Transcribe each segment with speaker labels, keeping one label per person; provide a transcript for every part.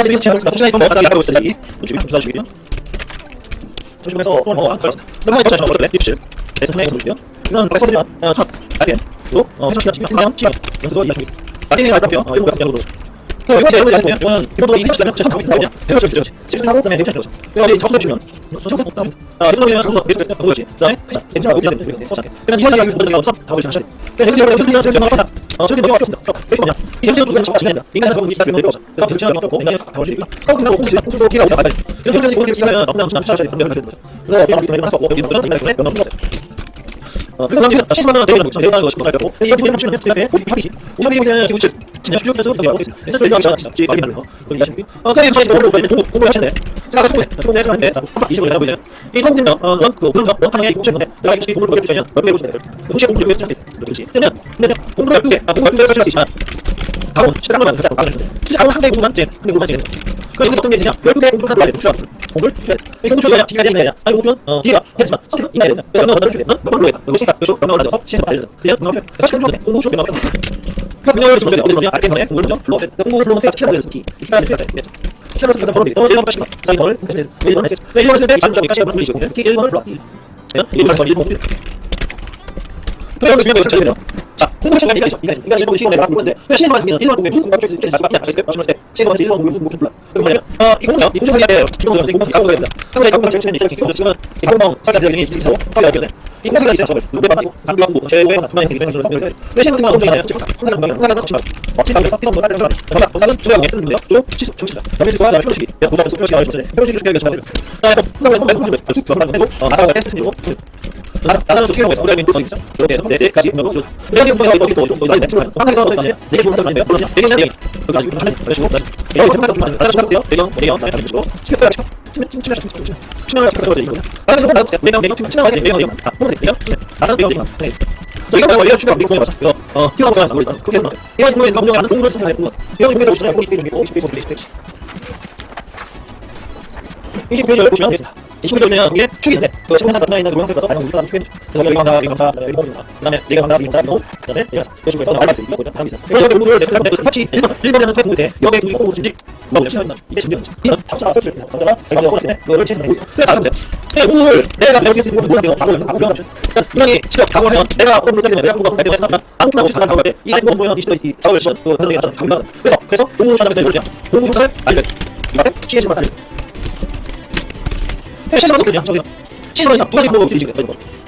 Speaker 1: 자, 이제 시간 시간이 뭐 바닥에 나가고 있어요. 이 우측이 좀 주시고요. 조심해서 또 뭐, 그렇습니다. 너무 저 어때? 딥실. 그래서 선행해 보시고요. 이런 백서들이나 어, 첫, 알게. 또, 어, 해서 시간 시간 연습도 이해하시고 나중에 알고요. 어, 이런 거 양으로. 그 이거 이제 여러분이 아시면 이거는 이것도 이 해시면 제가 하고 있거든요. 해서 주죠. 지금 하고 그다음에 해서 주죠. 그리고 이제 접수 주면 접수 없다. 아, 해서 그냥 접수 계속 계속 보여지. 그다음에 그냥 괜찮아. 이제 되는 거죠. 그냥 이해하기 위해서 먼저 없어. 다 보시면 하셔야 돼. 그냥 해서 여러분 해서 그냥 하나. 어, 저기 뭐가 없습니다. 이게 뭐냐? 이 정신 두개 잡아 지낸다. 인간은 그거 이제 되는 거죠. 그래서 정신을 없고 인간이 다 보실 수 있다. 그거 그냥 공부 공부 공부 기가 오다. 이런 정신이 공부 기가면 없나 없나 하셔야 돼. 그래서 그래서 그냥 우리 할수 없고 여기 모든 인간의 손에 변함 없어요. 어, 그래서 이제 시스템은 내려가는 거죠. 내려가는 것이 뭐가 되고, 이 부분을 보시면 옆에 오십이 오십이 보면 기부치 진짜 수준에서 어떻게 하고 있습니다. 그래서 이거 하시죠. 진짜 많이 말로 그렇게 하시고, 어, 그래서 저희 공부 공부 공부 하시는데, 제가 공부 공부 해서 하는데, 이십을 내가 보이죠. 이 공부는 어, 넌 그, 그런 거, 넌 하나의 공부 건데, 내가 이 공부를 보여주시면 몇개 보시면 돼요. 혹시 공부를 위해서 있어요. 그렇지. 그러면 그러면 공부를 두 개, 아, 공부를 두 개를 할수 있지만, 바로 시간만 하시면 돼요. 진짜 바로 한개 공부만 이제 한개 공부만 이제 그래서 어떤 게 되냐? 12개 공부를 하는 거야. 공부를 이 공부 수가 기가 되는 거냐? 아니 공부는 어 기가 되지만 선택은 이나야 된다. 그래서 너는 주게. 넌 뭘로 해? 이거 시작. 요소 명령을 가져서 시작 알려. 그냥 공부 돼. 공부 수 명령. 그럼 명령을 좀 어디 뭐냐? 알게 전에 공부를 좀 불러. 공부 불러 보여서 기. 시작을 해야 돼. 시작을 해서 불러. 또 1번 까지. 자 이거를 1번 했어. 1번 했을 때 잠정까지 한번 불리시고. 기 1번을 불러. 네? 1번에서 1번 공부. 그래 여기 중요한 거 찾으세요. 자, 공부 시간 이가 있어. 이가 있어. 그러니까 1번 시간에 내가 공부인데 그냥 시간만 하면 1번 공부에 무슨 공부 할수 있는지 말씀하시면 안 되세요? 말씀하실 때할 1번 공부에 무슨 공부 불러. 그럼 뭐냐면 어, 이 공부요. 이 공부 하기 때 기본 공부 공부 가고 가야 된다. 그럼 가고 가는 시간이 이렇게 지금 지금은 가공 살까 되는 게 있어서 하게 해야 돼. 이 공부 시간이 있어서 누구 만나고 단비 하고 제외 그만 해서 이런 식으로 하면 돼. 왜 시간 같은 거 공부해야 돼요? 항상 공부 항상 같이 말. 어찌 가면서 피도 못 하는 사람. 정말 공사는 주요 쓰는 분이요. 주 치수 정치다. 그다음에 좋아 나면 표시. 야, 공부 표시 나올 수 있어요. 표시 주게 해서 해요. 그다음에 또 공부 공부 공부 좀쭉 들어가는 거. 어, 나사가 테스트고. 나사는 좀 필요해서 우리가 있는 거 이렇게 해서 네 개까지 넣고 여기 뭐가 이거 또 이거 나이 냈지만 방에서 이제 네 좋은 사람 아니에요? 네 개는 네 개. 그거 가지고 하는 그러시고 여기 좀 하는 하나 좀 할게요. 배경 배경 나이 가지고 치켜야 치켜. 치면 치면 치면 치면 치면 치면 치면 이거. 나는 조금 나도 내가 내가 치면 치면 내가 내가 아 뭐래 내가 나는 내가 내가. 저 이거 말고 얘가 추가 우리 공부 맞아. 이거 어 튀어나온 거 나고 있어. 그렇게 해서 이거 공부에 공부 하는 공부를 생각해 보고 이거 공부에 오시면 50페이지 정도 50페이지 정도 20페이지를 보시면 되겠습니다. 20 페이지면 이게 축인데 그 15년 남아 있는 노란색 가서 반영 우리가 축인 그래서 여기 강사 여기 강사 여기 공사 그다음에 내가 강사 여기 강사 이거 그다음에 내가 이런 식으로 해서 알바트 이거 다음 있어. 그래서 여기 공부를 내가 내가 같이 1번 1번에는 회 공부 돼. 여기 공부 공부 진지 뭐 시간 이게 준비하는 거지. 이건 답사 쓸수 있는 거다가 내가 이거 때문에 그거를 치는 거고. 그래 다음 돼. 그 공부를 내가 배우게 되는 건 뭐야? 바로 바로 거지. 그러니까 이년이 직업 작업하면 내가 공부를 때문에 내가 공부가 되는 거야. 아무 나 없이 가는 작업에 이 아이 공부는 이 시도 이 작업을 시도 그. 그래서 그래서 공부 되는 거지. 공부 시간을 알려. 이거 시에지만 알려. 시에지만 어떻게 저기 시에지만 두 가지 드리지 그래.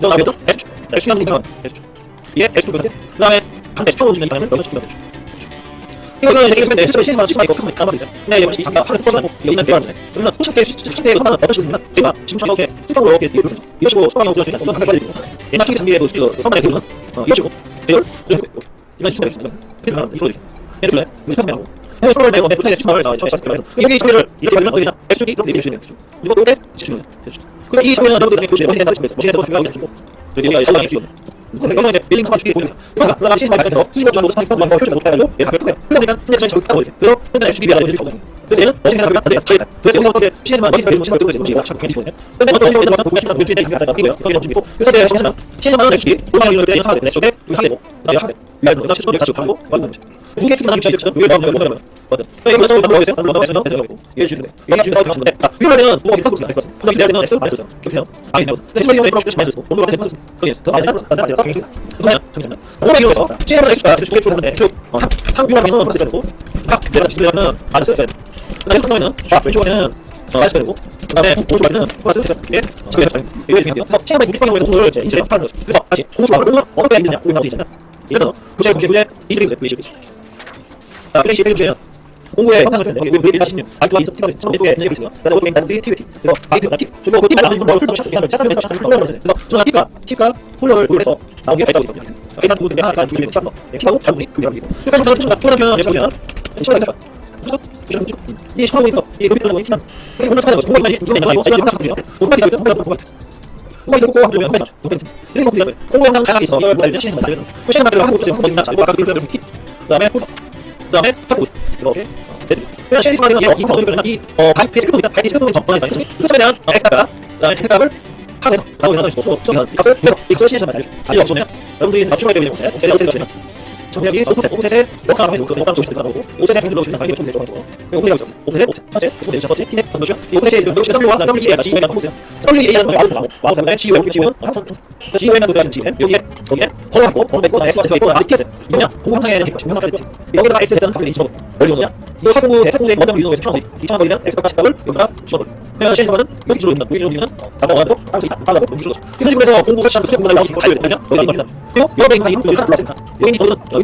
Speaker 1: 너 나겠죠? S S 하는 게 S 이게 S 그 다음에 반대 스타워 주면 방향을 여기서 시키면 되죠. 이거는 되게 근데 실제로 시스템 시스템 이거 까만 있어요. 네, 여기 잠깐 하는 포장하고 여기 있는 대화를 그러면 후식대 후식대 하나는 어떤 식으로 제가 지금 이렇게 수동으로 이렇게 이렇게 이런 식으로 수동으로 보여주니까 이건 한가지 되고 옛날 초기 장비에도 그 선반의 기호는 어 이런 식으로 대열 이렇게 이런 식으로. 이거 이거 이렇게 이렇게 이거 이렇게 하면 이렇게 이렇게 주시면 되죠. 이거 또때 지시면 되죠. 그럼 이 처리는 여러분들이 보시면 어디 된다 싶어서 머신에서 생각하고 계시고 여기 여기가 여기가 주요. 그러면 이제 빌링 스마트 주기 보니까 그러나 시스템 발전해서 수익을 주는 노트 상식과 무한 표시가 높아가지고 얘가 발표해요. 현재 저기 따고 이제 그래서 현재 주기 비하고 해주시고 그래서 얘는 머신 생각하면 안 돼요. 다르다. 그래서 여기서 어떻게 시스템만 머신 발전 머신 발전 이제 머신이 자꾸 괜찮거든요. 근데 어떤 경우에는 와서 보면 시스템 물질에 이게 바뀌고요. 거기는 준비고 그래서 내가 시스템은 시스템만 내 주기 5만 원을 때 연상하게 내 쪽에 우리 하게 되고 나중에 하게 위아래 놓고 시스템 여기까지 하고 완전 두개 팀만 하면 주기 위에 나오면 뭐냐면 어떤 그러니까 이거 저거 넘어가세요. 넘어가세요. 그래서 이게 주는데 이게 주는 거 같은데 자 위험하면 뭐가 계속 그렇게 될 거죠. 그다음에 기다리는 S 안 했었죠. 그렇게 해요. 아니 근데 시스템이 프로젝트 많이 썼고 오늘 같은 했었어. 그게 더 많이 했었어. 맞아 맞아. 그러면 잠시만요. 오늘 이거서 시스템을 X가 계속 주게 주는데 쭉 상규라면은 프로젝트 되고 각 내가 지금 되면은 안 썼어요. 그다음에 성능에는 쫙 왼쪽에는 어, 아이스 되고 그다음에 오른쪽에는 플러스 해서 이게 지금 이게 중요한데요. 시험에 무기 경우에 공을 이제 인지를 하는 거죠. 그래서 다시 공을 공을 어떻게 있느냐 우리 나오고 있잖아 들어 구체 공개 구제 이즈리 구제 이즈리 자, 플레이 시에 주세요. 공부에 상상을 했는데 여기 왜 일하시면 아이트와 인서 티가 있어요. 이쪽에 있는 게 있어요. 그다음에 오늘 나는 티비티. 그래서 아이트 나 티. 그리고 그 티만 나는 걸 풀도 샷 하는 샷하면 샷하면 홀러를 했어요. 그래서 저는 티가 티가 홀러를 돌려서 나오게 해서 있거든요. 일단 두 군데 하나 두 군데 샷. 티하고 잡으니 두 개를 이고. 그러니까 좀 돌아면 예서 그냥 시간 가. 그래서 이 샤워 이거 이 루비 들고 있지만 이게 홀러 사는 거. 공부가 이제 이거 내가 이거 제가 영상 같은데요. 공부가 이거 그 아까 그 플레이를 좀 그다음에 이 인터 오디오는 이 어, 바이트 스크도 있다. 바이트 스크도 전번에 있다. 그쪽에 대한 어, 엑스트라가 그 다음에 혜택값을 합해서 나오게 하는 것이고 저기 값을 그래서 이 값을 시에서 알려 알려 주면 여러분들이 맞춤하게 되는 곳에 옵셋 옵셋 주면 정리하기 오셋 오셋에 역할 하면 그 역할 조식 들어가고 오셋에 행 눌러주면 가게 좀 되죠 그 하고 오셋 오셋 번째 오셋 첫 번째 피넷 번째 이 지금 역시 W와 WE가 G웨이가 보세요 WE라는 거 와우 와우 그다음에 G웨이 여기 G웨이는 항상 G웨이는 그다음에 G웨이 여기에 여기에 번호 있고 번호 있고 S 같은 거 있고 RTS 이거냐 공항상에 이렇게 지금 현황까지 여기다가 S 했던 가격이 20원 멀리 오냐 이거 학부의 학부의 원점 유동에서 1,000원 2,000원 버리면 X 값 10을 여기다 10원 그냥 시에서는 여기 주로 있는 여기 주로 있는 답답 원하고 항상 있다 답답 여기 주로 이런 식으로 해서 공부 세시간 수업 공부를 나오시고 가요 되냐 여기 있는 그리고 여기 있는 이름 여기 하나 들어왔습니다 여기 있는 거는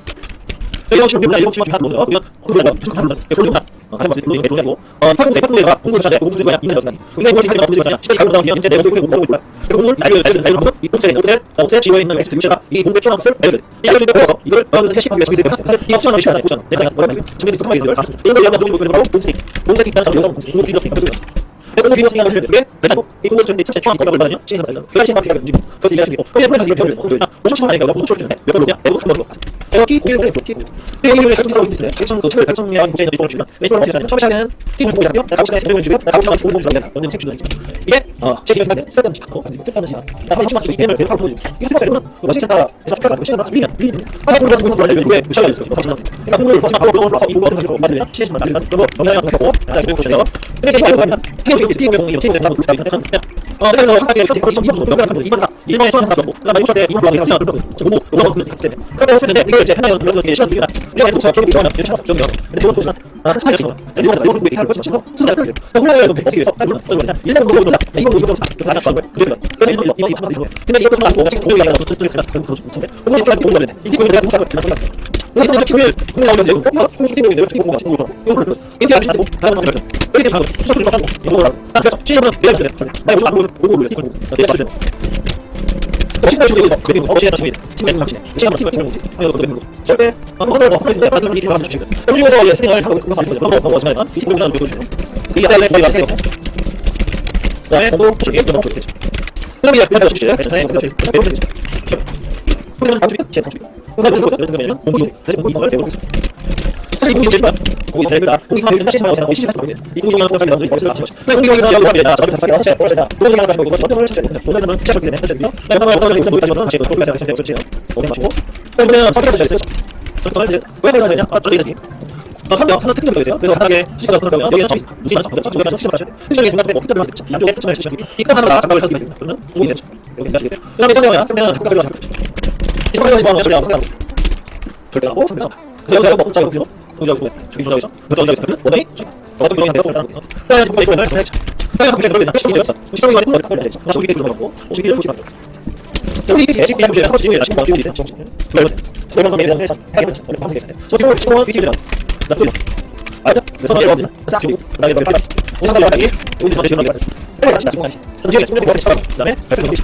Speaker 1: 이 런 식으로 밀면 이런 식으로 하는 거예요. 그냥 그걸 뭐 계속 하는 거예요. 그걸 좀 어, 하는 거지. 물론 이게 고 어, 팔공 대 팔공대가 공부를 잘해. 공부 중에 있는 거잖아. 근데 뭐지 하는 공부 중에 시간이 가고 나면 이제 내가 공부 공부하고 있는 거야. 그 공부를 날려 날려 날려 놓고 이 옥새 옥새 옥새 지워 있는 엑스 유시가 이 공부에 필요한 것을 알려줘. 이 알려주는 거서 이걸 너는 캐시하기 위해서 이제 해서 이 옵션 시간 옵션 내가 뭐라 말이야. 지금 이제 조금만 이걸 다 이런 거 얘기하면 너무 이거 바로 공식 공식 있다는 사람 영상 공식 공부 비디오스니까 그죠? 공부 비디오 시간을 주는 게 내가 이 공부 좀 진짜 처음 공부를 받으면 시간 받으면 그 시간 받으면 움직 있고 그냥 그래서 이렇게 배우는 거 50초 만에 내가 공부 주는데 몇 번이야? 내가 한번 내가 키 공부를 해 키. 근데 여기 결정 사고 있는데 결정 그 틀을 결정이랑 국제인 이동을 주면 왼쪽으로 어떻게 하냐면 처음에 시작에는 팀을 보고 시작해요. 가고 시간에 제대로 주고요. 가고 시간에 공부 주면 너는 책 주는 이게 어제 기억 시간에 쓸데없는 시간 하고 뜻하는 시간. 나 한번 시간 주고 이 게임을 계속 하고 보여주고 이게 필요해서 이거는 그 머신센터에서 평가받고 시간을 밀면 밀리면 아 공부를 해서 공부를 하려고 이게 무시하려 했어요. 그러니까 공부를 버티면 바로 공부를 해서 이 공부 같은 식으로 만들면 시간 만들면 그거 영향을 받고 나 지금 보시죠. 근데 이게 알고 가면 팀을 지금 다어 내가 하게 쇼팅 거리 좀 이번 일반에 하고 이번 때 이번 너무 했을 이걸 이제 하나 연구 시간 주기가 내가 이거 수업 기록이 이거는 이렇게 좀 근데 저는 보시면 아 사실 이거 이거 이거 이거 이거 이거 치고 쓰다 그래요 홀라에 좀 어떻게 해서 물론 그냥 일반 공부 좀 이거 이거 좀 다, 같이 하고 그래요 그래서 이거 이거 이거 이거 근데 이거 좀 하고 지금 공부 얘기하는 거좀 있으면 그럼 더 좋은데 공부 좀 하고 공부 하는데 이게 공부 내가 공부 하고 있나 생각 이거 이거 팀을 공부 나오면 되고 공부 팀이 내가 팀 공부 하고 공부 이거 이게 아니고 다른 거 하면 이렇게 하고 수술 좀 하고 이거 하고 딱 시험은 내가 있어요 나 요즘 안 보고 보고 올려 팀을 내가 써주세요 시간 주고 이거 그리고 어 시간 주고 팀을 막히네 시간 팀을 팀을 거지 아니 그것도 되는 거 절대 오늘 뭐 하는데 받는 게 팀을 주시고 그 중에서 예 스팅을 하고 그거 사실 너무 너무 어지간하면 이 팀을 그냥 보여주세요 그게 약간 거의 마세요 그다음에 공부 부족이 좀 먹고 있겠죠 그럼 이제 그냥 주시죠 괜찮아요 배우면 되죠 그러면 다음 주에 제 다음 주에 그러면 이거 이런 거면 공부 그래서 공부 이걸 배우고 있어요 사실 공부 제일 좋아 공부 제일 좋다 공부 제일 좋다 시스템 하고 시스템 하고 이 공부 영상 가지고 나중에 머리를 맞추고 그래 공부 영상 여기 하면 나 저기 다섯 개 하체 벌써 공부 영상 가지고 이거 먼저 해주세요 오늘은 시작 되네 해주세요 그다음에 오늘 오늘 이거 가지고 다시 또 돌려서 상태 없을지요 오늘 맞추고 그러면 성격 하셔야 돼요 성격 이제 왜 해야 되냐 아 저기 이렇게 어, 선명, 선명 특징이 있어요. 그래서 하나의 수시가 그러면 여기는 점이. 무시는 점, 점, 수시가 맞춰야 돼. 특징이 중간에 뭐 특징을 할수 있죠. 양쪽에 특징을 주셔야 돼. 이거 하나가 장갑을 사기 됩니다. 그러면 공이 되죠. 여기 다시 그 다음에 선명이야. 선명은 장갑을 하고 이 선명은 이번 절대 안 선명하고 절대 안 하고 선명. 그래서 여기가 뭐 자, 여 여기서 저기 저기서 그것도 여기서 원래 어떤 경우에 대해서 그다음에 그다음에 두 번째 이거는 그다음에 그게 그러면 시험이 없어. 시험이 이거는 뭐 그걸 해야죠. 저기 이렇게 들어가고 혹시 이런 식으로 여기 이게 예식 그냥 주제 하고 지금 지금 뭐 지금 이제 지금 그러면 그러면 그러면 그냥 하게 되죠. 원래 하게 되는데 저 지금 지금 비디오랑 나 또. 알죠? 그래서 이거 어디나? 싹 주고 그다음에 몇 가지. 오상 가기 여기 전에 지금 얘기하죠. 그래 같이 지금 같이. 전지에 지금 이거 있어. 그다음에 발생 넘기시.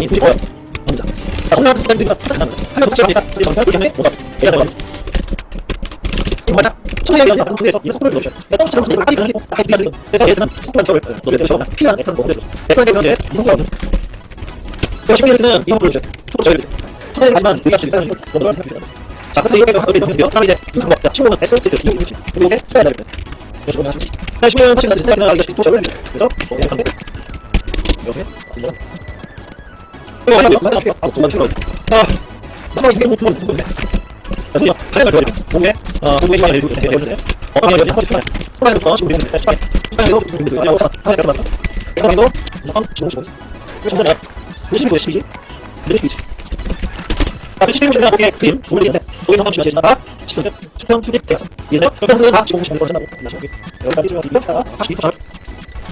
Speaker 1: 이거 거예요. 나 시시 몇 보세요. 일면 되죠. 나 시시 보세요. 이거 하세요. 카메라 주시면. 네? 아, 아시고. 아, 기본. 아, 시시. 그래서 내가 이거 보고 거기다 검색 중에 비가 나는데. 영어 뭐 선생님 뭐 아시 하게 아시 하게 한번 보여줘 봐줘. 내가 먼저 가서 얘기 해서 해요. 가서 얘기 하다. 자고 생각만 쳐 봐야 돼. 어떻게 좋아하지? 어, 다시 또 어떻게 하면 좋은데 이거 하면 볼 때요. 이제 이제 걸 알기 시작해. 나중에 뭐 저도 그러니까 여기 내가 지금 왜 타파게 주는 거야? 20년 정말 상대 저기 얘는 거지. 상대에 가는 타파게 이거 위기가 그렇죠. 저기 그래서 막 해서 하는 이거 내 몸에 내가 일단 나는 그냥 사람이 둘이 거야. 혼자. 자, 혼자 스탠드가 하는 하면 독점이다. 저기 정말 그렇게 못 왔어. 내가 잘 맞아. 맞아. 초기에 연이 다른 곳에서 이 속도를 넣으셔. 내가 또 지금 빨리 그러고 다 해야 돼. 그래서 얘는 스포를 저를 넣게 되죠. 피한 애선 뭐 그래서. 애선에 대한 이제 이 속도가 없는. 그래서 시민들은 이 속도를 줘. 속도 저를 줘. 하지만 하지만 우리가 지금 일단은 너도 할 수. 자, 근데 이거 하고 있는 거 그다음 이제 이거 뭐 친구는 S T 이거 이거 그리고 이게 써야 되는 거예요. 그래서 그냥 나 시민 같이 같이 생각하는 이거 또 저를 그래서 뭐 이렇게 이렇게 이거 이거 하나 하나 아, 도만 필요. 아, 나만 이게 못 보는 건데. 그래서 하나가 좋아요. 공에 어 공에 시간을 내주고 이렇게 해주세요. 어, 그냥 여기 한번 편해. 소만에 거 지금 우리는 시간. 시간에서 우리는 이거 하나 하나 들어갔다. 그래서 이거 한15 15. 그래서 전에 50도 12지. 이렇게 12지. 자, 시스템 보시면 이렇게 그